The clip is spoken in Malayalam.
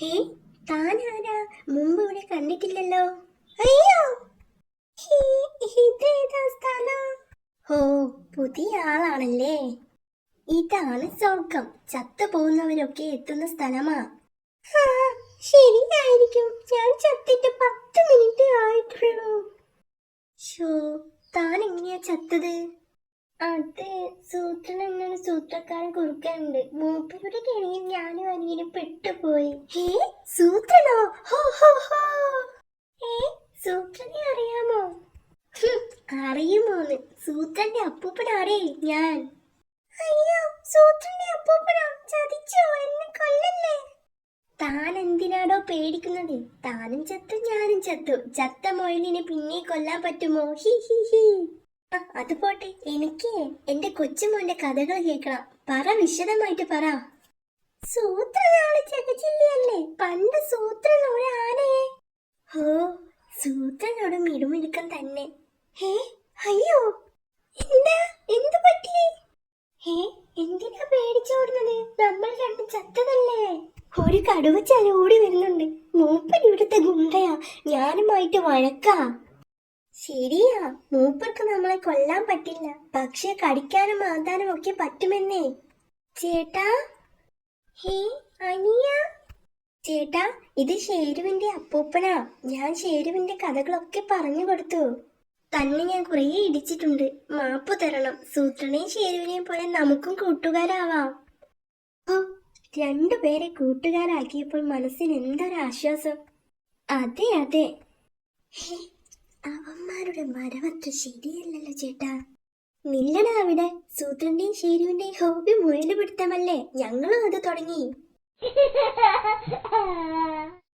ഹേ താനാരാ? മുമ്പ് ഇവിടെ കണ്ടിട്ടില്ലല്ലോ. അയ്യോ! ഹോ ഓ പുതിയ ആളാണല്ലേ. ഇതാണ് സ്വർഗം. ചത്തു പോകുന്നവരൊക്കെ എത്തുന്ന സ്ഥലമാ. ശരിയായിരിക്കും. ഞാൻ ചത്തിട്ട് പത്ത് മിനിറ്റ് ആയിട്ടുള്ളൂ. ഷോ താൻ എങ്ങനെയാ ചത്തത്? അത് സൂത്രൻ എന്നൊരു സൂത്രക്കാരൻ കുറുക്കുണ്ട് മൂപ്പരുടെ കെണിയിൽ ഞാനും അനിയനും പെട്ടുപോയി. ഹേ സൂത്രനോ? ഹോ ഹോ ഹോ. ഏ സൂത്രനെ അറിയാമോ? അറിയുമോന്ന്. സൂത്രന്റെ അപ്പൂപ്പനാരേ ഞാൻ. അയ്യോ സൂത്രന്റെ അപ്പൂപ്പനോ? ചതിച്ചോ? എന്നെ കൊല്ലല്ലേ? താൻ എന്തിനാടോ പേടിക്കുന്നത്? താനും ചത്തു ഞാനും ചത്തു. ചത്ത മൊയിലിനെ പിന്നെ കൊല്ലാൻ പറ്റുമോ? ഹി ഹി ഹി. ആ, അത് പോട്ടെ എനിക്ക് എന്റെ കൊച്ചുമോന്റെ കഥകൾ കേൾക്കണം. പറ വിശദമായിട്ട് പറ. സൂത്രനാൾ ചകച്ചില്ലയല്ലേ പണ്ട് സൂത്രൻ ഒരു ആനയെ. ഹോ സൂത്രനോട് മിടുമിടുക്കം തന്നെ. ഹേ അയ്യോ എന്താ എന്ത് പറ്റി? ഹേ എന്തിനാ പേടിച്ചോടുന്നത് നമ്മൾ രണ്ടും ചത്തതല്ലേ? ഒരു കടുവച്ചാൽ ഓടി വരുന്നുണ്ട്. മൂപ്പൻ ഇവിടുത്തെ ഗുണ്ടയാ. ഞാനുമായിട്ട് വഴക്കാ. ശരിയാ. മൂപ്പർക്ക് നമ്മളെ കൊല്ലാൻ പറ്റില്ല. പക്ഷെ കടിക്കാനും മാന്താനും ഒക്കെ പറ്റുമെന്നേ. ചേട്ടാ? ഹേ അനിയ? ചേട്ടാ ഇത് ഷേരുവിന്റെ അപ്പൂപ്പനാ. ഞാൻ ഷേരുവിന്റെ കഥകളൊക്കെ പറഞ്ഞു കൊടുത്തു. തന്നെ ഞാൻ കുറേ ഇടിച്ചിട്ടുണ്ട്. മാപ്പ് തരണം. സൂത്രനെയും ഷേരുവിനെയും പോലെ നമുക്കും കൂട്ടുകാരാവാം. ഓ രണ്ടുപേരെ കൂട്ടുകാരാക്കിയപ്പോൾ മനസ്സിന് എന്തൊരാശ്വാസം. അതെ അതെ. ഒരു മരമത്ര ശരിയല്ലല്ലോ ചേട്ടാ. നില്ലട അവിടെ സൂത്രന്റെയും ഷേരുവിന്റെയും ഹോബി മുയലുപിടുത്തമല്ലേ? ഞങ്ങളും അത് തുടങ്ങി.